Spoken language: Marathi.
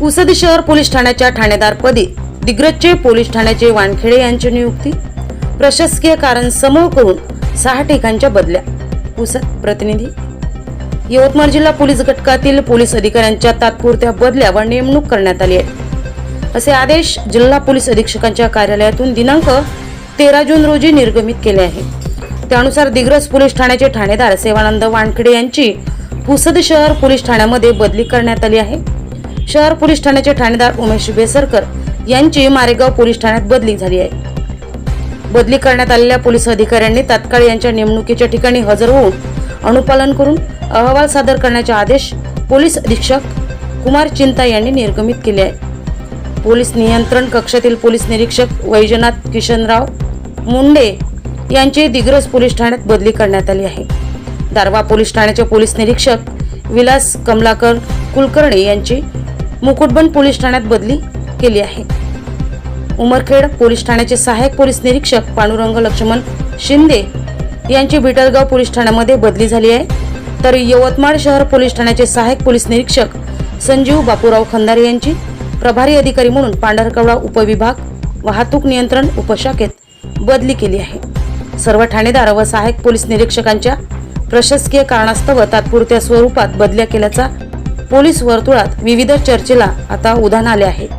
पुसद शहर पोलीस ठाण्याच्या ठाणेदारपदी दिग्रजचे पोलीस ठाण्याचे वानखेडे यांची नियुक्ती प्रशासकीय कारण समोर करून सहा ठिकाणच्या बदल्या. पुसद प्रतिनिधी. यवतमाळ जिल्हा पोलीस घटकातील पोलीस अधिकाऱ्यांच्या तात्पुरत्या बदल्या व नेमणूक करण्यात आली आहे. असे आदेश जिल्हा पोलीस अधीक्षकांच्या कार्यालयातून दिनांक तेरा जून रोजी निर्गमित केले आहे. त्यानुसार दिग्रज पोलीस ठाण्याचे ठाणेदार सेवानंद वानखेडे यांची पुसद शहर पोलीस ठाण्यामध्ये बदली करण्यात आली आहे. शहर पोलीस ठाण्याचे ठाणेदार उमेश बेसरकर यांची मारेगाव पोलीस ठाण्यात बदली झाली आहे. बदली करण्यात आलेल्या पोलीस अधिकाऱ्यांनी तात्काळ यांच्या नेमणुकीच्या ठिकाणी हजर होऊन अनुपालन करून अहवाल सादर करण्याचे आदेश पोलीस अधीक्षक कुमार चिंता यांनी निर्गमित केले आहे. पोलीस नियंत्रण कक्षातील पोलीस निरीक्षक वैजनाथ किशनराव मुंडे यांची दिग्रस पोलीस ठाण्यात बदली करण्यात आली आहे. दारवा पोलीस ठाण्याचे पोलीस निरीक्षक विलास कमलाकर कुलकर्णी यांची मुकुटबन पोलीस ठाण्यात बदली केली आहे. उमरखेड पोलीस ठाण्याचे सहाय्यक पोलीस निरीक्षक पांडुरंग लक्ष्मण शिंदे यांची बिटलगाव पोलीस ठाण्यामध्ये बदली झाली आहे. तर यवतमाळ शहर पोलीस ठाण्याचे सहाय्यक पोलीस निरीक्षक संजीव बापूराव खंदारे यांची प्रभारी अधिकारी म्हणून पांढरकवडा उपविभाग वाहतूक नियंत्रण उपशाखेत बदली केली आहे. सर्व ठाणेदार व सहाय्यक पोलीस निरीक्षकांच्या प्रशासकीय कारणास्तव तात्पुरत्या स्वरूपात बदल्या केल्याचा पोलीस वर्तुळात विविध चर्चेला आता उधाण आले आहे.